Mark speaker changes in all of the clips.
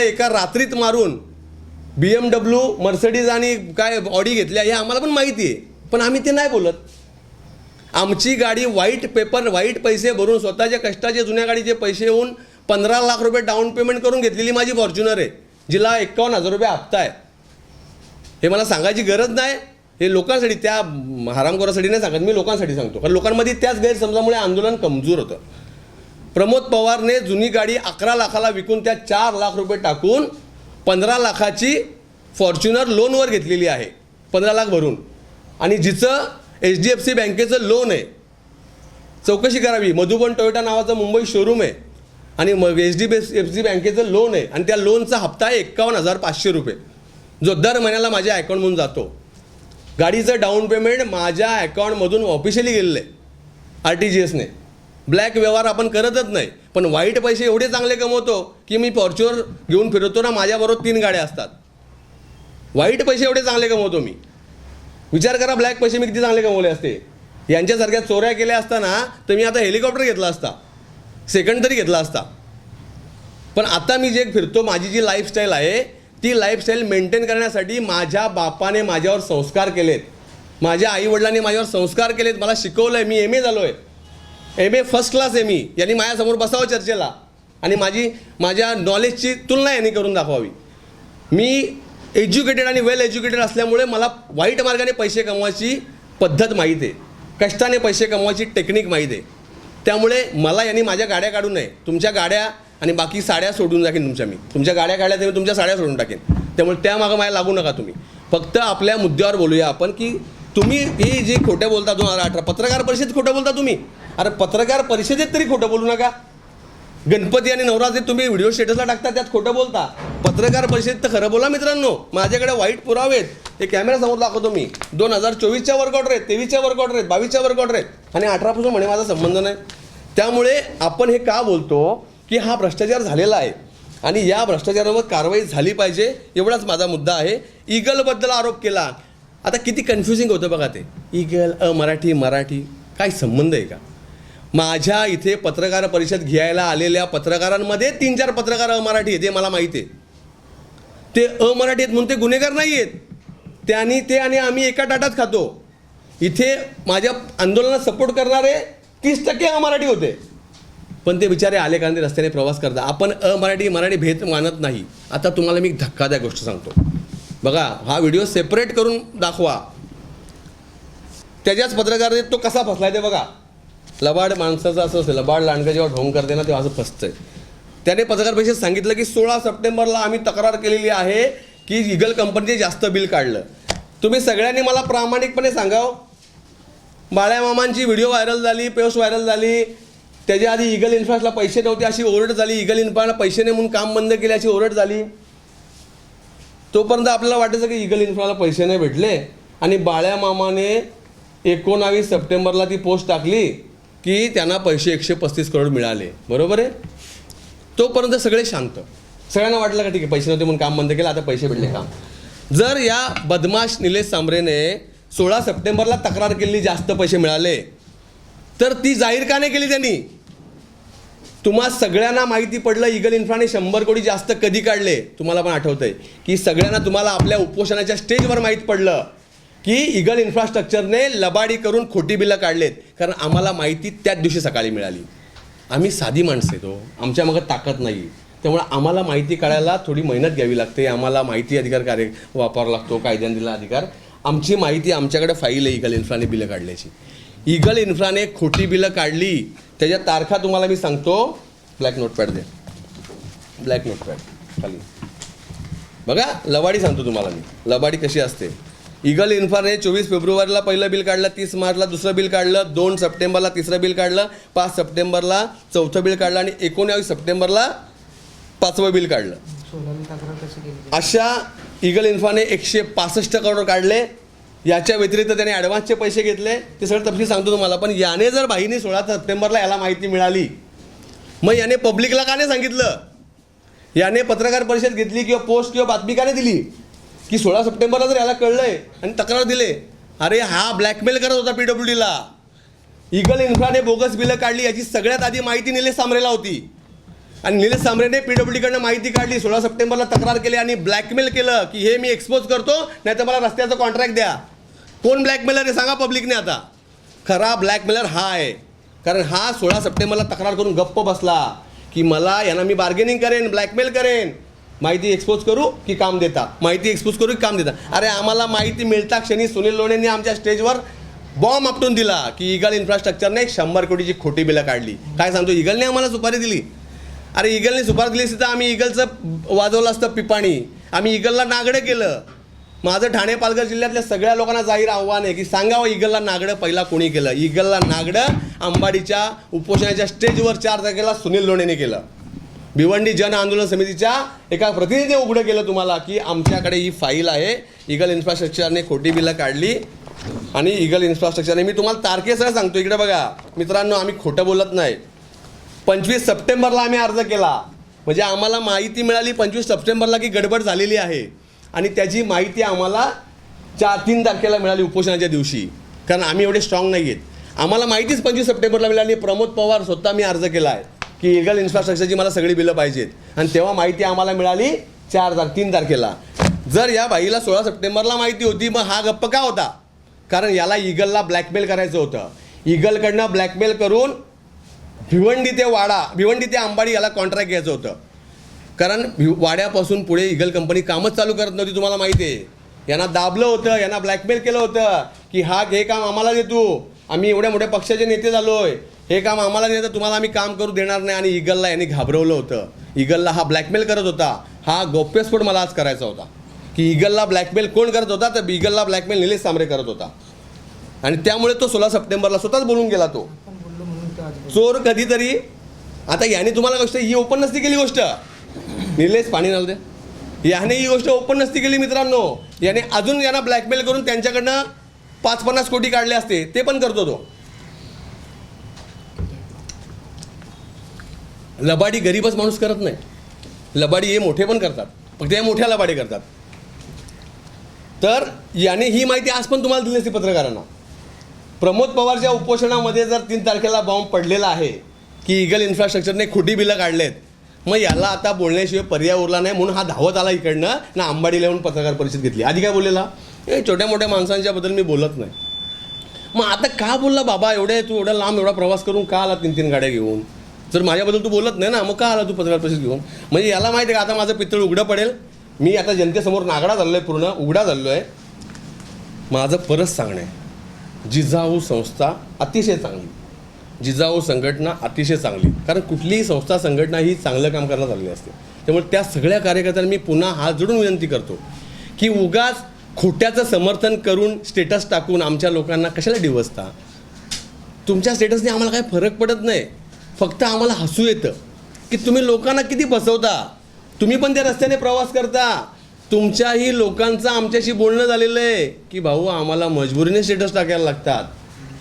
Speaker 1: एका रात्रीत मारून बी एम डब्ल्यू मर्सडीज आणि काय ऑडी घेतल्या हे आम्हाला पण माहिती आहे. पण आम्ही ते नाही बोलत. आमची गाडी वाईट पेपर वाईट पैसे भरून स्वतःच्या कष्टाचे जुन्या गाडीचे पैसे येऊन पंधरा लाख रुपये डाऊन पेमेंट करून घेतलेली माझी फॉर्च्युनर आहे जिला एकावन्न हजार रुपये हप्ता आहे. हे मला सांगायची गरज नाही. हे लोकांसाठी त्या हरामखोरासाठी नाही सांगत मी लोकांसाठी सांगतो. कारण लोकांमध्ये त्याच गैरसमजामुळे आंदोलन कमजोर होतं. प्रमोद पवारने जुनी गाडी अकरा लाखाला विकून त्या चार लाख रुपये टाकून पंधरा लाखाची फॉर्च्युनर लोनवर घेतलेली आहे. पंधरा लाख भरून. आणि जिचं एच डी एफ सी बँकेचं लोन आहे. चौकशी करावी. मधुबन टोयोटा नावाचं मुंबई शोरूम आहे. आणि मग एच डी एफ सी बँकेचं लोन आहे. आणि त्या लोनचा हप्ता आहे एक्कावन्न हजार पाचशे रुपये. जो दर महिन्याला माझ्या अकाउंटमधून जातो. गाडीचं डाऊन पेमेंट माझ्या अकाउंटमधून ऑफिशियली गेलेलं आहे. आर टी जी एसने ब्लॅक व्यवहार आपण करतच नाही. पण वाईट पैसे एवढे चांगले कमवतो की मी फॉर्च्युनर घेऊन फिरवतो ना माझ्याबरोबर तीन गाड्या असतात. वाईट पैसे एवढे चांगले कमवतो मी. विचार करा ब्लॅक पैसे मी किती चांगले कमवले असते. यांच्यासारख्या चोऱ्या केल्या असताना तर मी आता हेलिकॉप्टर घेतला असता. सेकंड तरी घेतला असता. पण आता मी जे फिरतो माझी जी लाईफस्टाईल आहे ती लाईफस्टाईल मेंटेन करण्यासाठी माझ्या बापाने माझ्यावर संस्कार केलेत. माझ्या आईवडिलांनी माझ्यावर संस्कार केलेत. मला शिकवलं आहे मी एम ए झालो आहे एम ए फर्स्ट क्लास आहे मी यांनी माझ्यासमोर बसावं चर्चेला. आणि माझी माझ्या नॉलेजची तुलना यांनी करून दाखवावी. मी एज्युकेटेड आणि वेल एज्युकेटेड असल्यामुळे मला वाईट मार्गाने पैसे कमवायची पद्धत माहीत आहे. कष्टाने पैसे कमवायची टेक्निक माहीत आहे. त्यामुळे मला यांनी माझ्या गाड्या काढू नये. तुमच्या गाड्या आणि बाकी साड्या सोडून टाकेन तुमच्या मी. तुमच्या गाड्या काढल्या तर मी तुमच्या साड्या सोडून टाकेन. त्यामुळे त्यामागं मला लागू नका तुम्ही. फक्त आपल्या मुद्द्यावर बोलूया आपण की तुम्ही ही जी खोटे बोलता दोन हजार अठरा पत्रकार परिषदेत खोटं बोलता तुम्ही. अरे पत्रकार परिषदेत तरी खोटं बोलू नका. गणपती आणि नवरात्री तुम्ही व्हिडिओ स्टेटसला टाकता त्यात खोटं बोलता. पत्रकार परिषदेत तर खरं बोला मित्रांनो. माझ्याकडे वाईट पुरावे आहेत. हे कॅमेरा समोर दाखवतो मी. दोन हजार चोवीसच्या वर्क ऑर्डर आहेत तेवीसच्या वर्क ऑर्डर आहेत बावीसच्या वर्क ऑर्डर आहेत. आणि अठरापासून म्हणे माझा संबंध नाही. त्यामुळे आपण हे का बोलतो? की हा भ्रष्टाचार झालेला आहे. आणि या भ्रष्टाचारावर कारवाई झाली पाहिजे एवढाच माझा मुद्दा आहे. ईगलबद्दल आरोप केला. आता किती कन्फ्युजिंग होतं बघा ते. ईगल अ मराठी मराठी. काय संबंध आहे का? माझ्या इथे पत्रकार परिषद घ्यायला आलेल्या पत्रकारांमध्ये तीन चार पत्रकार अमराठी आहेत हे मला माहिती आहे. ते अमराठी आहेत म्हणून ते गुन्हेगार नाही आहेत. त्यांनी ते आणि आम्ही एका टाटात खातो. इथे माझ्या आंदोलनात सपोर्ट करणारे तीस टक्के अमराठी होते. पण ते बिचारे आले कारण ते रस्त्याने प्रवास करतात. आपण अमराठी मराठी भेद मानत नाही. आता तुम्हाला मी धक्कादायक गोष्ट सांगतो. बघा हा व्हिडिओ सेपरेट करून दाखवा. त्याच्याच पत्रकारितेत तो कसा फसलाय ते बघा. लबाड माणसाचं असं असतं लबाड लांडगं जेव्हा ढोंग करते ना तेव्हा असं फसतंय. त्याने पत्रकार परिषदेत सांगितलं की सोळा सप्टेंबरला आम्ही तक्रार केलेली आहे की इगल कंपनीचे जास्त बिल काढलं. तुम्ही सगळ्यांनी मला प्रामाणिकपणे सांगाव. बाळ्या मामांची व्हिडिओ व्हायरल झाली पेस्ट व्हायरल झाली. त्याच्या आधी इगल इन्फ्राला पैसे नव्हते अशी ओरड झाली. इगल इन्फ्राला पैसे नाही म्हणून काम बंद केले अशी ओरड झाली. तोपर्यंत आपल्याला वाटायचं की इगल इन्फ्राला पैसे नाही भेटले. आणि बाळ्या मामाने एकोणावीस सप्टेंबरला ती पोस्ट टाकली. की त्यांना पैसे एकशे पस्तीस करोड मिळाले. बरोबर आहे? तोपर्यंत सगळे शांत. सगळ्यांना वाटलं का ठीक आहे पैसे नव्हते म्हणून काम बंद केलं आता पैसे भेटले काम. जर या बदमाश निलेश सांबरेने सोळा सप्टेंबरला तक्रार केली जास्त पैसे मिळाले तर ती जाहीर का नाही केली त्यांनी? तुम्हा सगळ्यांना माहिती पडलं इगल इन्फ्राने शंभर कोटी जास्त कधी काढले? तुम्हाला पण आठवतंय. की सगळ्यांना तुम्हाला आपल्या उपोषणाच्या स्टेजवर माहीत पडलं. की इगल इन्फ्रास्ट्रक्चरने लबाडी करून खोटी बिलं काढलेत. कारण आम्हाला माहिती त्याच दिवशी सकाळी मिळाली. आम्ही साधी माणसं तो आमच्या मग ताकद नाही त्यामुळे आम्हाला माहिती काढायला थोडी मेहनत घ्यावी लागते. आम्हाला माहिती अधिकार कार्य वापरावा लागतो कायद्याने दिला अधिकार. आमची माहिती आमच्याकडे फाईल आहे इगल इन्फ्राने बिलं काढल्याची. इगल इन्फ्राने खोटी बिलं काढली. त्याच्या तारखा तुम्हाला मी सांगतो. ब्लॅक नोटपॅड दे ब्लॅक नोटपॅड खाली. बघा लबाडी सांगतो तुम्हाला मी. लबाडी कशी असते? इगल इन्फाने चोवीस फेब्रुवारीला पहिलं बिल काढलं तीस मार्चला दुसरं बिल काढलं दोन सप्टेंबरला तिसरं बिल काढलं पाच सप्टेंबरला चौथं बिल काढलं आणि एकोणावीस सप्टेंबरला पाचवं बिल काढलं. अशा इगल इन्फाने एकशे पासष्ट करोड काढले. याच्या व्यतिरिक्त त्याने ॲडव्हान्सचे पैसे घेतले. ते सगळं तपशील सांगतो तुम्हाला पण याने जर बाईने सोळा सप्टेंबरला याला माहिती मिळाली मग याने पब्लिकला का नाही सांगितलं? याने पत्रकार परिषद घेतली किंवा पोस्ट किंवा बातमी का नाही दिली? की सोळा सप्टेंबरला जर याला कळलंय आणि तक्रार दिले अरे हा ब्लॅकमेल करत होता पी डब्ल्यू डीला इगल इन्फ्राने बोगस बिलं काढली याची सगळ्यात आधी माहिती निलेश सांबरेला होती. आणि निलेश सांबरेने पीडब्ल्यूडीकडनं माहिती काढली सोळा सप्टेंबरला तक्रार केली आणि ब्लॅकमेल केलं की हे मी एक्सपोज करतो नाही तर मला रस्त्याचं कॉन्ट्रॅक्ट द्या. कोण ब्लॅकमेलर आहे सांगा पब्लिकने आता. खरा ब्लॅकमेलर हा आहे. कारण हा सोळा सप्टेंबरला तक्रार करून गप्प बसला की मला यांना मी बार्गेनिंग करेन ब्लॅकमेल करेन. माहिती एक्सपोज करू की काम देता? माहिती एक्सपोज करू की काम देता? अरे आम्हाला माहिती मिळता क्षणी सुनील लोणेंनी आमच्या स्टेजवर बॉम्ब आपटून दिला की इगल इन्फ्रास्ट्रक्चरने शंभर कोटीची खोटी बिलं काढली. काय सांगतो इगलने आम्हाला सुपारी दिली. अरे इगलने सुपारी दिली असती तर आम्ही इगलचं वाजवलं असतं पिपाणी. आम्ही इगलला नागडं केलं. माझं ठाणे पालघर जिल्ह्यातल्या सगळ्या लोकांना जाहीर आव्हान आहे की सांगावं इगलला नागडं पहिला कोणी केलं? इगलला नागडं अंबाडीच्या उपोषणाच्या स्टेजवर चार तारखेला सुनील लोणेने केलं. भिवंडी जन आंदोलन समितीच्या एका प्रतिनिधीने उघडं केलं तुम्हाला की आमच्याकडे ही फाईल आहे. इगल इन्फ्रास्ट्रक्चरने खोटी बिलं काढली आणि इगल इन्फ्रास्ट्रक्चरने मी तुम्हाला तारखेसह सांगतो. इकडे बघा. मित्रांनो आम्ही खोटं बोलत नाही. पंचवीस सप्टेंबरला आम्ही अर्ज केला. म्हणजे आम्हाला माहिती मिळाली पंचवीस सप्टेंबरला की गडबड झालेली आहे. आणि त्याची माहिती आम्हाला चार तीन तारखेला मिळाली उपोषणाच्या दिवशी. कारण आम्ही एवढे स्ट्रॉंग नाही आहेत आम्हाला माहितीच पंचवीस सप्टेंबरला मिळाली. प्रमोद पवार स्वतः मी अर्ज केला आहे की इगल इन्फ्रास्ट्रक्चरची मला सगळी बिलं पाहिजेत. आणि तेव्हा माहिती आम्हाला मिळाली चार तार तीन तारखेला. जर या बाईला सोळा सप्टेंबरला माहिती होती मग हा गप्प का होता? कारण याला इगलला ब्लॅकमेल करायचं होतं. इगलकडनं ब्लॅकमेल करून भिवंडी ते वाडा भिवंडी ते अंबाडी याला कॉन्ट्रॅक्ट घ्यायचं होतं. कारण भि वाड्यापासून पुढे इगल कंपनी कामच चालू करत नव्हती तुम्हाला माहिती आहे. यांना दाबलं होतं यांना ब्लॅकमेल केलं होतं की हा हे काम आम्हाला देतो आम्ही एवढ्या मोठ्या पक्षाचे नेते झालोय हे काम आम्हाला नाही तर तुम्हाला आम्ही काम करू देणार नाही. आणि इगलला यांनी घाबरवलं होतं. इगलला हा ब्लॅकमेल करत होता. हा गौप्यस्फोट मला आज करायचा होता. की इगलला ब्लॅकमेल कोण करत होता? तर इगलला ब्लॅकमेल निलेश सांबरे करत होता. आणि त्यामुळे तो सोळा सप्टेंबरला स्वतःच बोलून गेला तो. चोर कधीतरी आता याने तुम्हाला गोष्ट ही ओपन नसती केली गोष्ट. निलेश पाणी नाव दे. याने ही गोष्ट ओपन नसती केली मित्रांनो. याने अजून यांना ब्लॅकमेल करून त्यांच्याकडनं पाच पन्नास कोटी काढले असते ते पण करतो तो. लबाडी गरीबच माणूस करत नाही. लबाडी हे मोठे पण करतात. फक्त या मोठ्या लबाडी करतात. तर याने ही माहिती आज पण तुम्हाला दिली असती पत्रकारांना. प्रमोद पवारच्या उपोषणामध्ये जर तीन तारखेला बॉम्ब पडलेला आहे की इगल इन्फ्रास्ट्रक्चरने खोटी बिलं काढलेत मग याला आता बोलण्याशिवाय पर्याय उरला नाही म्हणून हा धावत आला इकडनं ना अंबाडीला येऊन पत्रकार परिषद घेतली. आधी काय बोललेला? हे छोट्या मोठ्या माणसांच्याबद्दल मी बोलत नाही. मग आता का बोलला बाबा एवढे तू एवढा लांब एवढा प्रवास करून का आला तीन तीन गाड्या घेऊन? जर माझ्याबद्दल तू बोलत नाही ना मग का आला तू पत्रकार परिषद घेऊन? म्हणजे याला माहिती आहे का आता माझं पितळ उघडं पडेल. मी आता जनतेसमोर नागडा झालो आहे पूर्ण उघडा झालो आहे माझं परत सांगणं आहे जिजाऊ संस्था अतिशय चांगली. जिजाऊ संघटना अतिशय चांगली. कारण कुठलीही संस्था संघटना ही चांगलं काम करण्यात आलेली असते. त्यामुळे त्या सगळ्या कार्यकर्त्यांना मी पुन्हा हात जोडून विनंती करतो की उगाच खोट्याचं समर्थन करून स्टेटस टाकून आमच्या लोकांना कशाला डिवसता? तुमच्या स्टेटसने आम्हाला काही फरक पडत नाही. फक्त आम्हाला हसू येतं. की तुम्ही लोकांना किती फसवता? तुम्ही पण त्या रस्त्याने प्रवास करता. तुमच्याही लोकांचं आमच्याशी बोलणं झालेलं आहे. की भाऊ आम्हाला मजबुरीने स्टेटस टाकायला लागतात.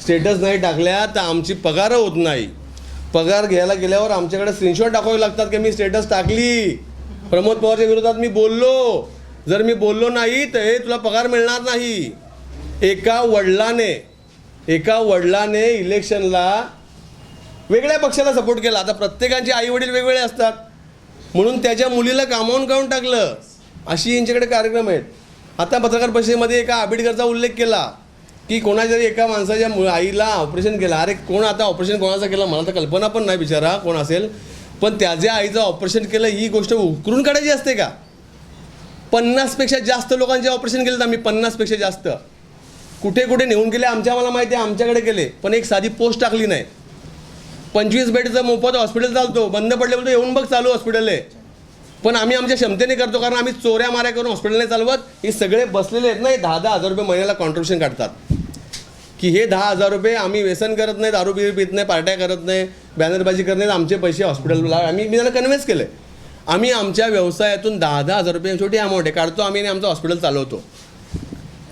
Speaker 1: स्टेटस नाही टाकल्या तर आमची पगार होत नाही. पगार घ्यायला गेल्यावर आमच्याकडे स्क्रीनशॉट टाकावे लागतात की मी स्टेटस टाकली. प्रमोद पवारच्या विरोधात मी बोललो. जर मी बोललो नाही तर हे तुला पगार मिळणार नाही. एका वडिलाने एका वडिलाने इलेक्शनला वेगळ्या पक्षाला सपोर्ट केला. आता प्रत्येकाचे आई वडील वेगवेगळे असतात. म्हणून त्याच्या मुलीला कामावून काढून टाकलं. अशी यांच्याकडे कार्यक्रम आहेत. आता पत्रकार परिषदेमध्ये एका आबिडकरचा उल्लेख केला की कोणाच्या तरी एका माणसाच्या मु- आईला ऑपरेशन केलं. अरे कोण आता ऑपरेशन कोणाचं केलं? मला तर कल्पना पण नाही बिचारा कोण असेल. पण त्याच्या आईचं ऑपरेशन केलं ही गोष्ट उकरून काढायची असते का? पन्नासपेक्षा जास्त लोकांचे ऑपरेशन केलेत आम्ही पन्नासपेक्षा जास्त. कुठे कुठे नेऊन गेले आमच्या मला माहिती आहे आमच्याकडे केले पण एक साधी पोस्ट टाकली नाही. पंचवीस बेडचं मोफत हॉस्पिटल चालतो बंद पडले बोलतो येऊन बघ चालू हॉस्पिटल आहे पण आम्ही आमच्या क्षमतेने करतो कारण आम्ही चोऱ्या माऱ्या करून हॉस्पिटल नाही चालवत. हे सगळे बसलेले आहेत नाही दहा दहा हजार रुपये महिन्याला कॉन्ट्रिब्युशन काढतात. की हे दहा हजार रुपये आम्ही व्यसन करत नाही दारू बिरू पित नाही पार्ट्या करत नाही बॅनरबाजी करत नाही आमचे पैसे हॉस्पिटलला आम्ही मी त्यांना कन्व्हिन्स केलं आम्ही आमच्या व्यवसायातून दहा दहा हजार रुपये छोटी अमाऊंट आहे. काढतो आम्ही आणि आमचं हॉस्पिटल चालवतो.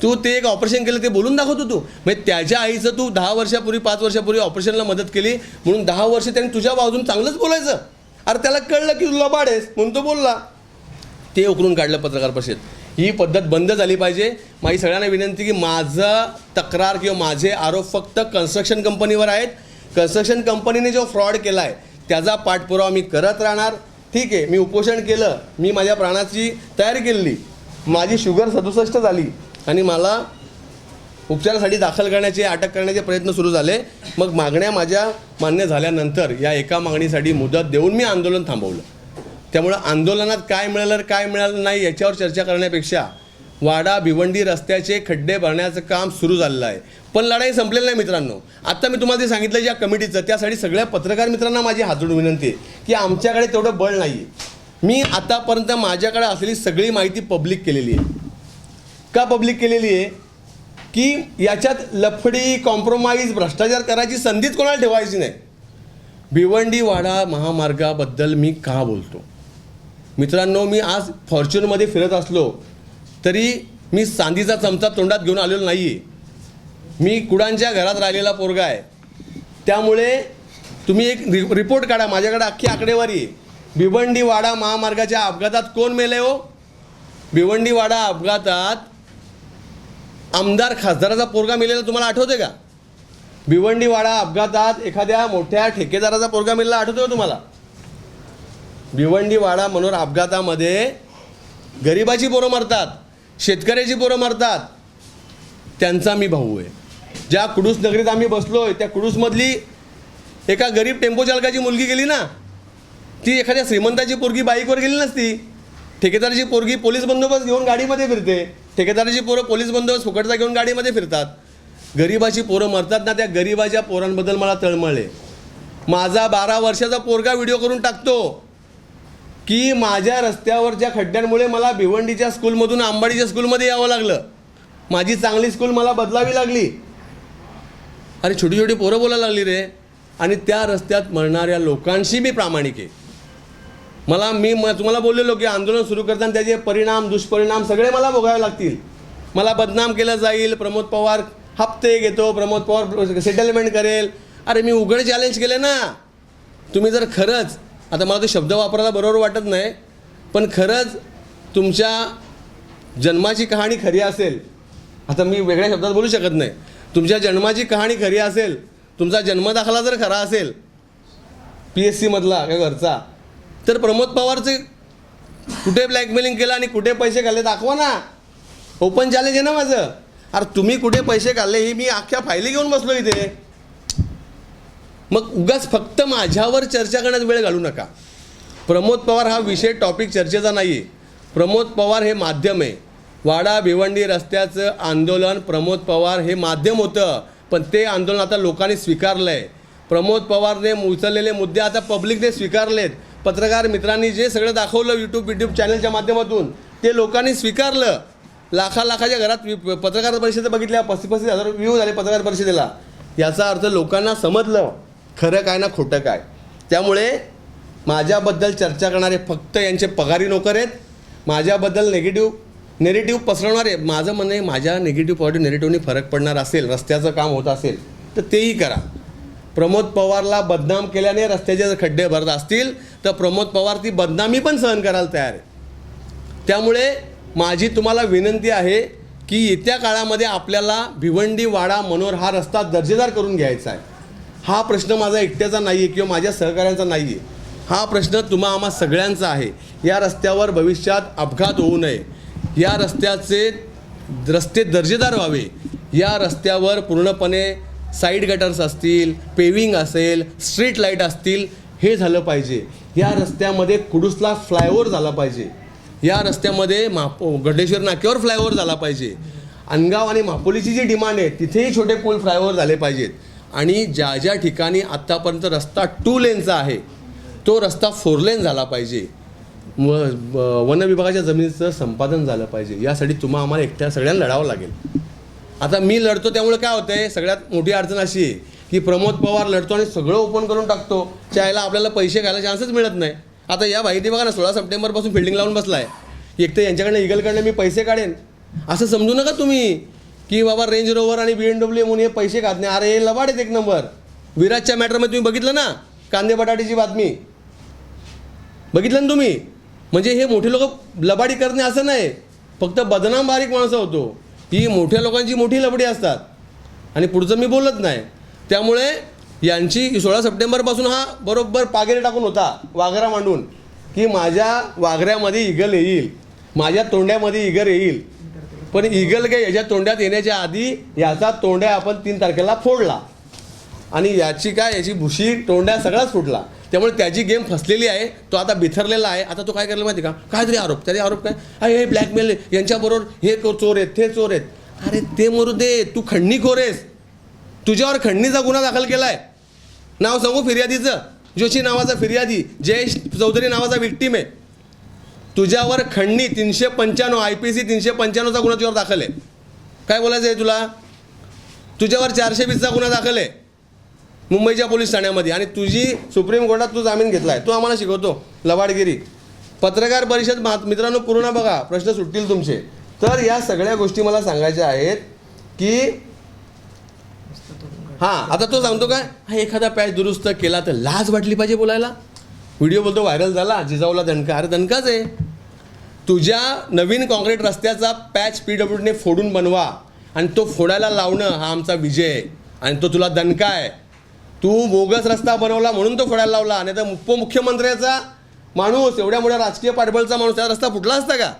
Speaker 1: तू ते एक ऑपरेशन केलं ते बोलून दाखवतो तू. म्हणजे त्याच्या आईचं तू दहा वर्षापूर्वी पाच वर्षापूर्वी ऑपरेशनला मदत केली म्हणून दहा वर्ष त्याने तुझ्या बाजून चांगलंच बोलायचं. अरे त्याला कळलं की तुला बाडेस म्हणून तो बोलला. ते उकरून काढलं पत्रकार परिषद. ही पद्धत बंद झाली पाहिजे. माझी सगळ्यांना विनंती की माझं तक्रार किंवा माझे आरोप फक्त कन्स्ट्रक्शन कंपनीवर आहेत. कन्स्ट्रक्शन कंपनीने जो फ्रॉड केला आहे त्याचा पाठपुरावा मी करत राहणार. ठीक आहे मी उपोषण केलं मी माझ्या प्राणाची तयारी केलेली माझी शुगर सदुसष्ट झाली आणि मला उपचारासाठी दाखल करण्याचे अटक करण्याचे प्रयत्न सुरू झाले. मग मागण्या माझ्या मान्य झाल्यानंतर या एका मागणीसाठी मुदत देऊन मी आंदोलन थांबवलं. त्यामुळं आंदोलनात काय मिळालं काय मिळालं नाही याच्यावर चर्चा करण्यापेक्षा वाडा भिवंडी रस्त्याचे खड्डे भरण्याचं काम सुरू झालेलं आहे. पण लढाई संपलेली नाही मित्रांनो. आत्ता मी तुम्हाला जे सांगितलं ज्या कमिटीचं त्यासाठी सगळ्या पत्रकार मित्रांना माझी हातून विनंती आहे की आमच्याकडे तेवढं बळ नाही आहे मी आतापर्यंत माझ्याकडे असलेली सगळी माहिती पब्लिक केलेली आहे. का पब्लिक केलेली आहे? की याच्यात लफडी कॉम्प्रोमाइज भ्रष्टाचार करायची संधीच कोणाला ठेवायची नाही. भिवंडी वाडा महामार्गाबद्दल मी का बोलतो? मित्रांनो मी आज फॉर्च्युनमध्ये फिरत असलो तरी मी चांदीचा चमचा तोंडात घेऊन आलेलो नाही आहे मी कुडांच्या घरात राहिलेला पोरगा आहे. त्यामुळे तुम्ही एक रि रिपोर्ट काढा. माझ्याकडे अख्खी आकडेवारी आहे. भिवंडी वाडा महामार्गाच्या अपघातात कोण मेले हो? भिवंडी वाडा अपघातात आमदार खासदाराचा पोरगा मेलेला तुम्हाला आठवते का? भिवंडी वाडा अपघातात एखाद्या मोठ्या ठेकेदाराचा पोरगा मेलेला आठवतो का तुम्हाला? भिवंडी वाडा मनोर अपघातामध्ये गरिबाची पोरं मरतात. शेतकऱ्याची पोरं मारतात. त्यांचा मी भाऊ आहे. ज्या कुडूस नगरीत आम्ही आहे त्या कुडूसमधली एका गरीब टेम्पो चालकाची मुलगी गेली ना ती एखाद्या श्रीमंताची पोरगी बाईकवर गेली नसती. ठेकेदाराची पोरगी पोलीस बंदोबस्त घेऊन गाडीमध्ये फिरते. ठेकेदाराची पोरं पोलीस बंदोबस्त फुकटचा घेऊन गाडीमध्ये फिरतात. गरिबाची पोरं मरतात ना त्या गरिबाच्या पोरांबद्दल मला तळमळ आहे. माझा बारा वर्षाचा पोरगा व्हिडिओ करून टाकतो. की माझ्या रस्त्यावरच्या खड्ड्यांमुळे मला भिवंडीच्या स्कूलमधून आंबाडीच्या स्कूलमध्ये यावं लागलं. माझी चांगली स्कूल मला बदलावी लागली. अरे छोटी छोटी पोरं बोलायला लागली रे. आणि त्या रस्त्यात मरणाऱ्या लोकांशी मी प्रामाणिक आहे. मला मी म तुम्हाला बोललेलो की आंदोलन सुरू करताना त्याचे परिणाम दुष्परिणाम सगळे मला भोगावे लागतील. मला बदनाम केलं जाईल. प्रमोद पवार हप्ते घेतो. प्रमोद पवार सेटलमेंट करेल. अरे मी उघड चॅलेंज केले ना. तुम्ही जर खरंच आता मला तो शब्द वापरायला बरोबर वाटत नाही पण खरंच तुमच्या जन्माची कहाणी खरी असेल. आता मी वेगळ्या शब्दात बोलू शकत नाही. तुमच्या जन्माची कहाणी खरी असेल तुमचा जन्मदाखला जर खरा असेल पी एस सीमधला काय घरचा तर प्रमोद पवारचे कुठे ब्लॅकमेलिंग केलं आणि कुठे पैसे खाल्ले दाखवा ना. ओपन चॅलेंज आहे ना माझं. अरे तुम्ही कुठे पैसे काढले ही मी अख्ख्या फायली घेऊन बसलो इथे. मग उगाच फक्त माझ्यावर चर्चा करण्यात वेळ घालू नका. प्रमोद पवार हा विषय टॉपिक चर्चेचा नाही आहे प्रमोद पवार हे माध्यम आहे. वाडा भिवंडी रस्त्याचं आंदोलन प्रमोद पवार हे माध्यम होतं. पण ते आंदोलन आता लोकांनी स्वीकारलं आहे प्रमोद पवारने उचललेले मुद्दे आता पब्लिकने स्वीकारलेत. पत्रकार मित्रांनी जे सगळं दाखवलं यूट्यूब यूट्यूब चॅनलच्या माध्यमातून ते लोकांनी स्वीकारलं. लाखा लाखाच्या घरात पत्रकार परिषद बघितल्या पस्तीस पस्तीस हजार व्ह्यू झाले पत्रकार परिषदेला. याचा अर्थ लोकांना समजलं. खरं काय ना खोटं काय. त्यामुळे माझ्याबद्दल चर्चा करणारे फक्त यांचे पगारी नोकर आहेत. माझ्याबद्दल नेगेटिव्ह नेगेटिव्ह पसरवणारे माझं म्हणणं आहे माझ्या निगेटिव्ह पॉझिटिव्ह नेगेटिव्हनी फरक पडणार असेल रस्त्याचं काम होत असेल तर तेही करा. प्रमोद पवारला बदनाम केल्याने रस्त्याचे जर खड्डे भरत असतील तर प्रमोद पवार ती बदनामी पण सहन करायला तयार आहे त्यामुळे माझी तुम्हाला विनंती आहे की येत्या काळामध्ये आपल्याला भिवंडी वाडा मनोर हा रस्ता दर्जेदार करून घ्यायचा आहे. हा प्रश्न माझा एकट्याचा नाही आहे किंवा माझ्या सहकाऱ्यांचा नाही आहे हा प्रश्न तुम्हा आम्हा सगळ्यांचा आहे. या रस्त्यावर भविष्यात अपघात होऊ नये. या रस्त्याचे रस्ते दर्जेदार व्हावे. या रस्त्यावर पूर्णपणे साईड गटर्स असतील पेविंग असेल स्ट्रीट लाइट असतील हे झालं पाहिजे. या रस्त्यामध्ये कुडूसला फ्लायओव्हर झाला पाहिजे. या रस्त्यामध्ये माप गडेश्वर नाक्यावर फ्लायओव्हर झाला पाहिजे. अनगाव आणि मापोलीची जी डिमांड आहे तिथेही छोटे पूल फ्लायओव्हर झाले पाहिजेत. आणि ज्या ज्या ठिकाणी आत्तापर्यंत रस्ता टू लेनचा आहे तो रस्ता फोर लेन झाला पाहिजे. व वन विभागाच्या जमिनीचं संपादन झालं पाहिजे. यासाठी तुम्हा आम्हाला एकट्या सगळ्यांना लढावं लागेल. आता मी लढतो त्यामुळे काय होतं आहे सगळ्यात मोठी अडचण अशी आहे की प्रमोद पवार लढतो आणि सगळं ओपन करून टाकतो. चायला आपल्याला पैसे घ्यायला चान्सच मिळत नाही. आता या माहिती बघा ना सोळा सप्टेंबरपासून फिल्डिंग लावून बसला आहे एक तर यांच्याकडनं इगलकडनं मी पैसे काढेन. असं समजू नका तुम्ही. की बाबा रेंज रोवर आणि बी एम डब्ल्यू म्हणून हे पैसे घातणे नाही. अरे हे लबाड आहेत एक नंबर. विराजच्या मॅटरमध्ये तुम्ही बघितलं ना? कांदे बटाट्याची बातमी. बघितलं ना तुम्ही? म्हणजे हे मोठे लोक लबाडी करणे असं नाही. फक्त बदनाम बारीक माणसं होतो. ही मोठ्या लोकांची मोठी लबडी असतात. आणि पुढचं मी बोलत नाही. त्यामुळे यांची सोळा सप्टेंबरपासून हा बरोबर पागेरे टाकून होता वाघरा मांडून की माझ्या वाघऱ्यामध्ये इगल येईल. माझ्या तोंड्यामध्ये इगर येईल. पण ईगल काय याच्या तोंड्यात येण्याच्या आधी याचा तोंड्या आपण तीन तारखेला फोडला. आणि याची काय याची भुशी तोंड्या सगळाच फुटला. त्यामुळे त्याची गेम फसलेली आहे तो आता बिथरलेला आहे. आता तो काय करायला माहिती का? काहीतरी आरोप त्याचे आरोप काय? अरे हे ब्लॅकमेल यांच्याबरोबर हे चोर आहेत ते चोर आहेत. अरे ते मरू दे तू खंडणी कोरेस तुझ्यावर खंडणीचा गुन्हा दाखल केला आहे नाव सांगू फिर्यादीचं? जोशी नावाचा फिर्यादी जयेश चौधरी नावाचा विक्टीम आहे. तुझ्यावर खंडणी तीनशे पंच्याण्णव आय पी सी तीनशे पंच्याण्णवचा गुन्हा तुझ्यावर दाखल आहे. काय बोलायचं आहे तुला? तुझ्यावर चारशे वीसचा गुन्हा दाखल आहे. मुंबईच्या पोलीस ठाण्यामध्ये. आणि तुझी सुप्रीम कोर्टात तू जामीन घेतला आहे तू आम्हाला शिकवतो लवाडगिरी पत्रकार परिषद महा- मित्रांनो पूर्ण बघा. प्रश्न सुटतील तुमचे. तर या सगळ्या गोष्टी मला सांगायच्या आहेत की हां आता तो सांगतो काय? हा एखादा पॅच दुरुस्त केला तर लाज वाटली पाहिजे बोलायला. व्हिडिओ बोलतो व्हायरल झाला जिजाऊला दणका. अरे दणकाच आहे. तुझ्या नवीन काँक्रीट रस्त्याचा पॅच पी डब्ल्यूने फोडून बनवा आणि तो फोडायला लावणं हा आमचा विजय आहे. आणि तो तुला दणका आहे. तू बोगस रस्ता बनवला म्हणून तो फोडायला लावला. नाही तर उपमुख्यमंत्र्याचा माणूस एवढ्या मोठ्या राजकीय पाठबळचा माणूस त्याचा रस्ता फुटला असता का?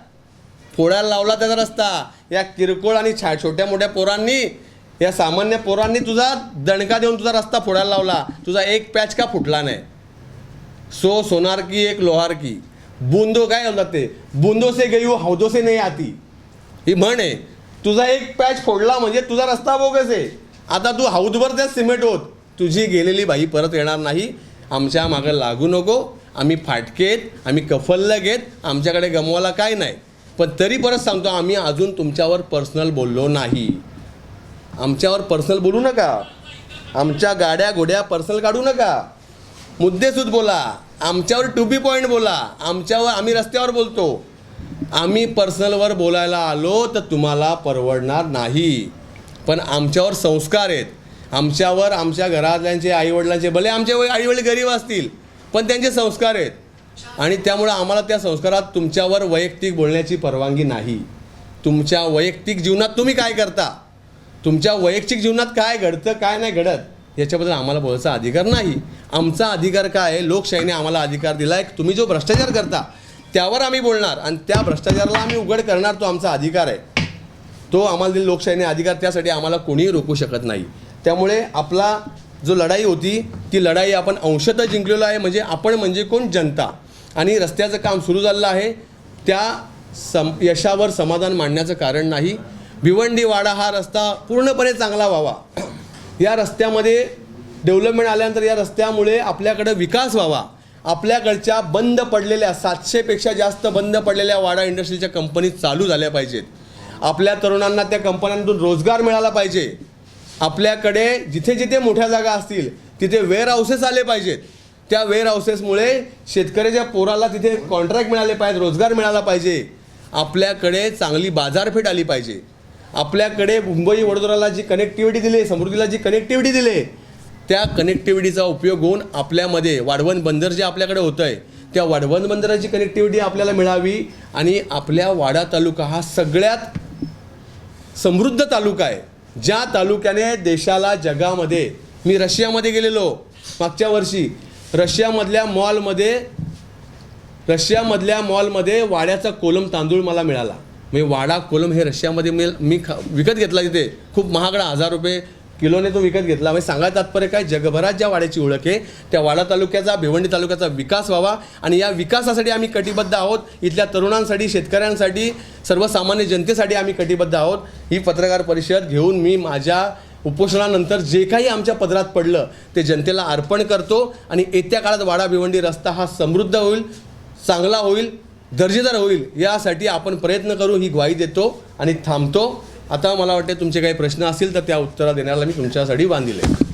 Speaker 1: फोडायला लावला त्याचा रस्ता. या किरकोळ आणि छा छोट्या मोठ्या पोरांनी या सामान्य पोरांनी तुझा दणका देऊन तुझा रस्ता फोडायला लावला. तुझा एक पॅच का फुटला नाही? सो सोनार की एक लोहार की? बुंदो काय बोलतात ते? बुंदो से गई हो हौदो से नाही आती. ही म्हण आहे. तुझा एक पॅच फोडला म्हणजे तुझा रस्ता बोगस आहे. आता तू हौदभर त्यात सिमेंट होत तुझी गेलेली बाई परत येणार नाही. आमच्या मागं लागू नको. आम्ही फाटकेत आम्ही कफल्ल घेत आमच्याकडे गमवायला काय नाही. पण तरी परत सांगतो आम्ही अजून तुमच्यावर पर्सनल बोललो नाही. आमच्यावर पर्सनल बोलू नका. आमच्या गाड्या घोड्या पर्सनल काढू नका. मुद्देसूद बोला. आमच्यावर टू बी पॉईंट बोला. आमच्यावर आम्ही रस्त्यावर बोलतो. आम्ही पर्सनलवर बोलायला आलो तर तुम्हाला परवडणार नाही. पण आमच्यावर संस्कार आहेत. आमच्यावर आमच्या घरातल्यांचे आईवडिलांचे भले आमचे आईवडील गरीब असतील पण त्यांचे संस्कार आहेत. आणि त्यामुळं आम्हाला त्या संस्कारात तुमच्यावर वैयक्तिक बोलण्याची परवानगी नाही. तुमच्या वैयक्तिक जीवनात तुम्ही काय करता? तुमच्या वैयक्तिक जीवनात काय घडतं काय नाही घडत? याच्याबद्दल आम्हाला बोलायचा अधिकार नाही. आमचा अधिकार काय? आहे लोकशाहीने आम्हाला अधिकार दिला आहे तुम्ही जो भ्रष्टाचार करता त्यावर आम्ही बोलणार आणि त्या भ्रष्टाचाराला आम्ही उघड करणार तो आमचा अधिकार आहे. तो आम्हाला दिला लोकशाहीने अधिकार त्यासाठी आम्हाला कोणीही रोखू शकत नाही. त्यामुळे आपला जो लढाई होती ती लढाई आपण अंशतः जिंकलेलो आहे. म्हणजे आपण म्हणजे कोण? जनता. आणि रस्त्याचं काम सुरू झालेलं आहे. त्या सम यशावर समाधान मांडण्याचं कारण नाही. भिवंडी वाडा हा रस्ता पूर्णपणे चांगला व्हावा. या रस्त्यामध्ये डेव्हलपमेंट आल्यानंतर या रस्त्यामुळे आपल्याकडं विकास व्हावा. आपल्याकडच्या बंद पडलेल्या सातशेपेक्षा जास्त बंद पडलेल्या वाडा इंडस्ट्रीच्या कंपनी चालू झाल्या पाहिजेत. आपल्या तरुणांना त्या कंपन्यांतून रोजगार मिळाला पाहिजे. आपल्याकडे जिथे जिथे मोठ्या जागा असतील तिथे वेअर हाऊसेस आले पाहिजेत. त्या वेअर हाऊसेसमुळे शेतकऱ्याच्या पोराला तिथे कॉन्ट्रॅक्ट मिळाले पाहिजेत रोजगार मिळाला पाहिजे. आपल्याकडे चांगली बाजारपेठ आली पाहिजे. आपल्याकडे मुंबई वडोदराला जी कनेक्टिव्हिटी दिली समृद्धीला जी कनेक्टिव्हिटी दिली त्या कनेक्टिव्हिटीचा उपयोग होऊन आपल्यामध्ये वाढवण बंदर जे आपल्याकडे होतं आहे त्या वाढवण बंदराची कनेक्टिव्हिटी आपल्याला मिळावी आणि आपल्या वाडा तालुका हा सगळ्यात समृद्ध तालुका आहे. ज्या तालुक्याने देशाला जगामध्ये मी रशियामध्ये गेलेलो मागच्या वर्षी रशियामधल्या मॉलमध्ये रशियामधल्या मॉलमध्ये वाड्याचा कोलम तांदूळ मला मिळाला. म्हणजे वाडा कोलम हे रशियामध्ये मी मी ख विकत घेतला तिथे. खूप महागडा हजार रुपये किलोने तो विकत घेतला. म्हणजे सांगायचं तात्पर्य काय? जगभरात ज्या वाड्याची ओळख आहे त्या वाडा तालुक्याचा भिवंडी तालुक्याचा विकास व्हावा आणि या विकासासाठी आम्ही कटिबद्ध आहोत. इथल्या तरुणांसाठी शेतकऱ्यांसाठी सर्वसामान्य जनतेसाठी आम्ही कटिबद्ध आहोत. ही पत्रकार परिषद घेऊन मी माझ्या उपोषणानंतर जे काही आमच्या पदरात पडलं ते जनतेला अर्पण करतो आणि येत्या काळात वाडा भिवंडी रस्ता हा समृद्ध होईल चांगला होईल. दर्जेदार होईल यासाठी आपण प्रयत्न करू ही ग्वाही देतो आणि थांबतो. आता मला वाटते तुमचे काही प्रश्न असतील तर त्या उत्तरा देण्याला मी तुमच्यासाठी बांधील आहे.